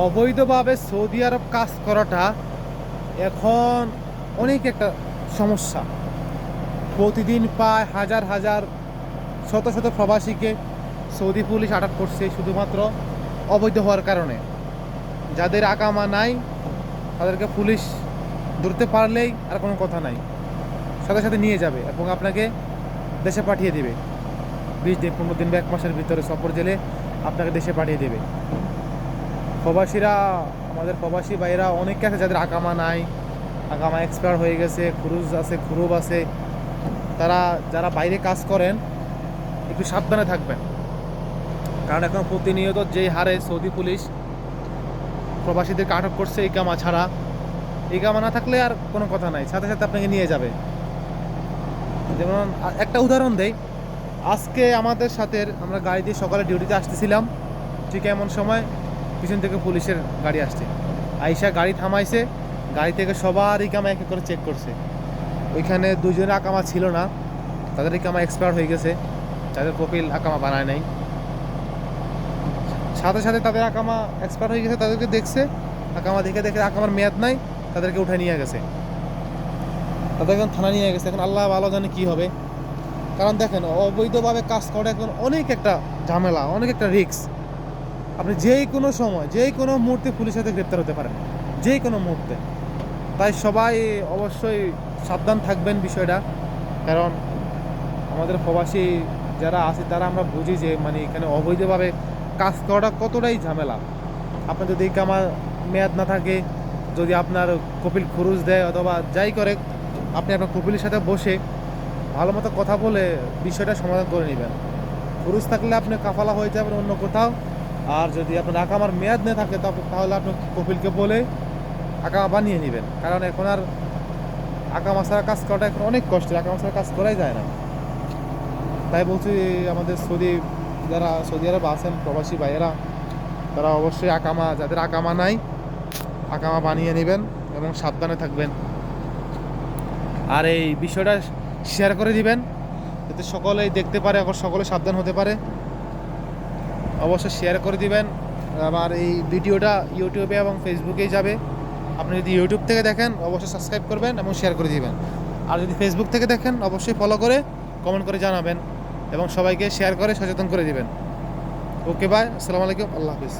অবৈধভাবে সৌদি আরব কাজ করাটা এখন অনেক একটা সমস্যা। প্রতিদিন প্রায় হাজার হাজার, শত শত প্রবাসীকে সৌদি পুলিশ আটক করছে শুধুমাত্র অবৈধ হওয়ার কারণে। যাদের আকামা নাই, তাদেরকে পুলিশ ধরতে পারলেই আর কোনো কথা নাই। সাথে সাথে নিয়ে যাবে এবং আপনাকে দেশে পাঠিয়ে দেবে। বিশ দিন, পনেরো দিন বা এক মাসের ভিতরে সফর জেলে আপনাকে দেশে পাঠিয়ে দেবে। প্রবাসীরা, আমাদের প্রবাসী ভাইয়েরা অনেকে আছে যাদের আকামা নাই আকামা এক্সপায়ার হয়ে গেছে, খুরুজ আছে, খুরুব আছে। তারা, যারা বাইরে কাজ করেন, একটু সাবধানে থাকবেন। কারণ এখন প্রতিনিয়ত যেই হারে সৌদি পুলিশ প্রবাসীদেরকে আটক করছে ইকামা ছাড়া ইকামা না থাকলে আর কোনো কথা নাই। সাথে সাথে আপনাকে নিয়ে যাবে। যেমন একটা উদাহরণ দেই। আজকে আমাদের সাথে, আমরা গাড়ি দিয়ে সকালে ডিউটিতে আসতেছিলাম। ঠিক এমন সময় পিছন থেকে পুলিশের গাড়ি আসছে। আইসা গাড়ি থামাইছে, গাড়ি থেকে সবার ইকামা এক করে চেক করছে। ওইখানে দুজনের আকামা ছিল না, তাদের ইকামা এক্সপায়ার হয়ে গেছে যাদের কপিল আকামা বানায় নাই। সাথে সাথে তাদের আকামা এক্সপায়ার হয়ে গেছে, তাদেরকে দেখছে, আকামা দেখে দেখে আকামার মেয়াদ নাই, তাদেরকে উঠে নিয়ে গেছে। তাদের এখন থানা নিয়ে গেছে, এখন আল্লাহ ভালো জানে কি হবে। কারণ দেখেন, অবৈধভাবে কাজ করা এখন অনেক একটা ঝামেলা, অনেক একটা রিস্ক আপনি যেই কোনো সময়, যেই কোনো মুহূর্তে পুলিশের সাথে গ্রেপ্তার হতে পারেন, যেই কোনো মুহূর্তে। তাই সবাই অবশ্যই সাবধান থাকবেন বিষয়টা, কারণ আমাদের প্রবাসী যারা আছে, তারা আমরা বুঝি যে মানে এখানে অবৈধভাবে কাজ করাটা কতটাই ঝামেলা। আপনার যদি আমার মেয়াদ না থাকে, যদি আপনার কপিল খরচ দেয় অথবা যাই করে, আপনি আপনার কপিলের সাথে বসে ভালো মতো কথা বলে বিষয়টা সমাধান করে নেবেন। খরচ থাকলে আপনি কাফালা হয়ে যাবেন অন্য কোথাও। আর যদি আপনার আকামার মেয়াদ না থাকে তাহলে আপনি কপিলকে বলে আকামা বানিয়ে নেবেন। কারণ এখন আর আকামা ছাড়া কাজ করাটা এখন অনেক কষ্টের আকামা ছাড়া কাজ করাই যায় না। তাই বলছি, আমাদের সৌদি, যারা সৌদি আরব আছেন, প্রবাসী ভাইয়েরা, তারা অবশ্যই আকামা যাদের আকামা নাই আকামা বানিয়ে নেবেন এবং সাবধানে থাকবেন। আর এই বিষয়টা শেয়ার করে দিবেন, যাতে সকলেই দেখতে পারে, আবার সকলে সাবধান হতে পারে। অবশ্যই শেয়ার করে দিবেন। আমার এই ভিডিওটা ইউটিউবে এবং ফেসবুকেই যাবে। আপনি যদি ইউটিউব থেকে দেখেন, অবশ্যই সাবস্ক্রাইব করবেন এবং শেয়ার করে দিবেন। আর যদি ফেসবুক থেকে দেখেন, অবশ্যই ফলো করে কমেন্ট করে জানাবেন এবং সবাইকে শেয়ার করে সচেতন করে দিবেন। ওকে বাই আসসালামু আলাইকুম আল্লাহ হাফিজ।